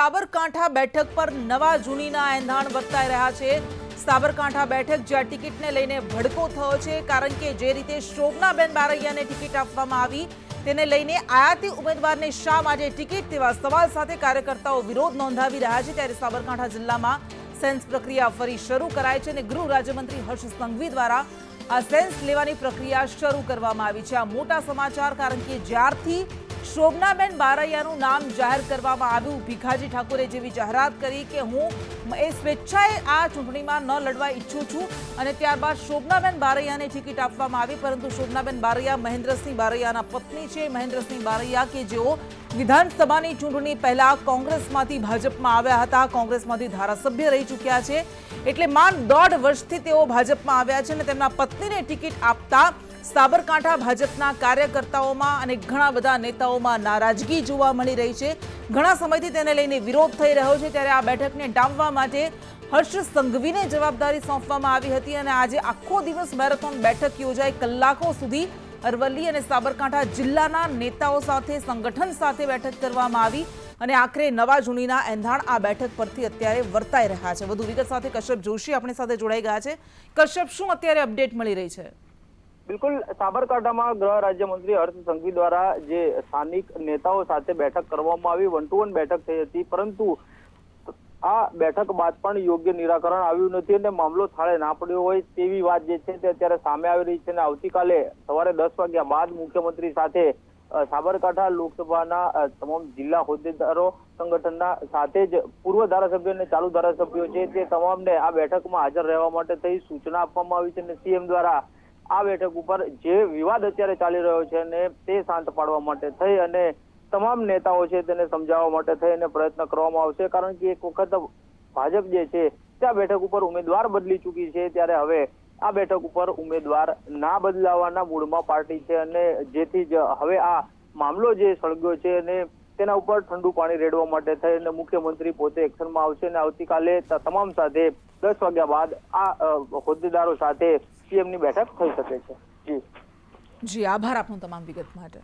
સાબરકાંઠા બેઠક પર નવા જૂનીના એંધાણ વર્તાઈ રહ્યા છે. સાબરકાંઠા બેઠક જ્યાં ટિકિટને લઈને ભડકો થયો છે, કારણ કે જે રીતે શોભનાબેન બારૈયાને ટિકિટ આપવામાં આવી, તેને લઈને આયાતી ઉમેદવારને શા માટે ટિકિટ તેવા સવાલ સાથે કાર્યકર્તાઓ વિરોધ નોંધાવી રહ્યા છે, ત્યારે સાબરકાંઠા જિલ્લામાં સેન્સ પ્રક્રિયા ફરી શરૂ કરાય છે અને ગૃહ રાજ્યમંત્રી હર્ષ સંઘવી દ્વારા આ સેન્સ લેવાની પ્રક્રિયા શરૂ કરવામાં આવી છે. આ મોટા સમાચાર, કારણ કે જ્યારથી શોભનાબેન બારૈયાનું નામ જાહેર કરવામાં આવ્યું. ભીખાજી ઠાકોરે જેવી જાહેરાત કરી કે હું એ સ્વેચ્છાએ આ ચૂંટણીમાં ન લડવા ઈચ્છું છું અને ત્યારબાદ શોભનાબેન બારૈયાને ટિકિટ આપવામાં આવી. પરંતુ શોભનાબેન બારૈયા, મહેન્દ્રસિંહ બારૈયાના પત્ની છે. મહેન્દ્રસિંહ બારૈયા કે જેઓ વિધાનસભાની ચૂંટણી પહેલા કોંગ્રેસમાંથી ભાજપમાં આવ્યા હતા. કોંગ્રેસમાંથી ધારાસભ્ય રહી ચૂક્યા છે. એટલે માન દોઢ વર્ષથી તેઓ ભાજપમાં આવ્યા છે અને તેમના પત્નીને ટિકિટ આપતા સાબરકાંઠા ભાજપના કાર્યકર્તાઓમાં અને ઘણા બધા નેતાઓમાં નારાજગી જોવા મળી રહી છે. ઘણા સમયથી તેને લઈને વિરોધ થઈ રહ્યો છે ત્યારે આ બેઠકને ડામવા માટે હર્ષ સંઘવીને જવાબદારી સોંપવામાં આવી હતી અને આજે આખો દિવસ મેરેથોન બેઠક યોજાઈ. કલાકો સુધી અરવલ્લી અને સાબરકાંઠા જિલ્લાના નેતાઓ સાથે, સંગઠન સાથે બેઠક કરવામાં આવી અને આખરે નવા જૂનીના એંધાણ આ બેઠક પરથી અત્યારે વર્તાઈ રહ્યા છે. વધુ વિગત સાથે કશ્યપ જોશી આપણી સાથે જોડાઈ ગયા છે. કશ્યપ, શું અત્યારે અપડેટ મળી રહી છે? બિલકુલ, સાબરકાંઠામાં ગૃહ રાજ્યમંત્રી હર્ષ સંઘવી દ્વારા જે સ્થાનિક નેતાઓ સાથે બેઠક કરવામાં આવી વન ટુ વન બેઠક થઈ હતી, પરંતુ આ બેઠક બાદ પણ યોગ્ય નિરાકરણ આવ્યું નથી અને મામલો થાળે ના પડ્યો હોય તેવી વાત જે છે તે અત્યારે સામે આવી રહી છે અને આવતીકાલે સવારે દસ વાગ્યા બાદ મુખ્યમંત્રી સાથે સાબરકાંઠા લોકસભાના તમામ જિલ્લા હોદ્દેદારો સંગઠનના સાથે જ પૂર્વ ધારાસભ્યો અને ચાલુ ધારાસભ્યો છે તે તમામને આ બેઠકમાં હાજર રહેવા માટે થઈ સૂચના આપવામાં આવી છે અને સીએમ દ્વારા આ બેઠક ઉપર જે વિવાદ અત્યારે ચાલી રહ્યો છે અને તે શાંત પાડવા માટે થઈ અને તમામ નેતાઓ છે તેને સમજાવવા માટે થઈ અને પ્રયત્ન કરવામાં આવશે. કારણ કે એક વખત ભાજપ જે છે તે આ બેઠક ઉપર ઉમેદવાર બદલી ચૂકી છે. ત્યારે હવે આ બેઠક ઉપર ઉમેદવાર ના બદલાવાના મૂળમાં પાર્ટી છે અને જેથી જ હવે આ મામલો જે સળગ્યો છે અને તેના ઉપર ઠંડુ પાણી રેડવા માટે થઈ અને મુખ્યમંત્રી પોતે એક્શનમાં આવશે અને આવતીકાલે તમામ સાથે દસ વાગ્યા બાદ આ હોદ્દેદારો સાથે સીએમની બેઠક થઈ શકે છે. જી. જી આભાર આપનો તમામ વિગત માટે.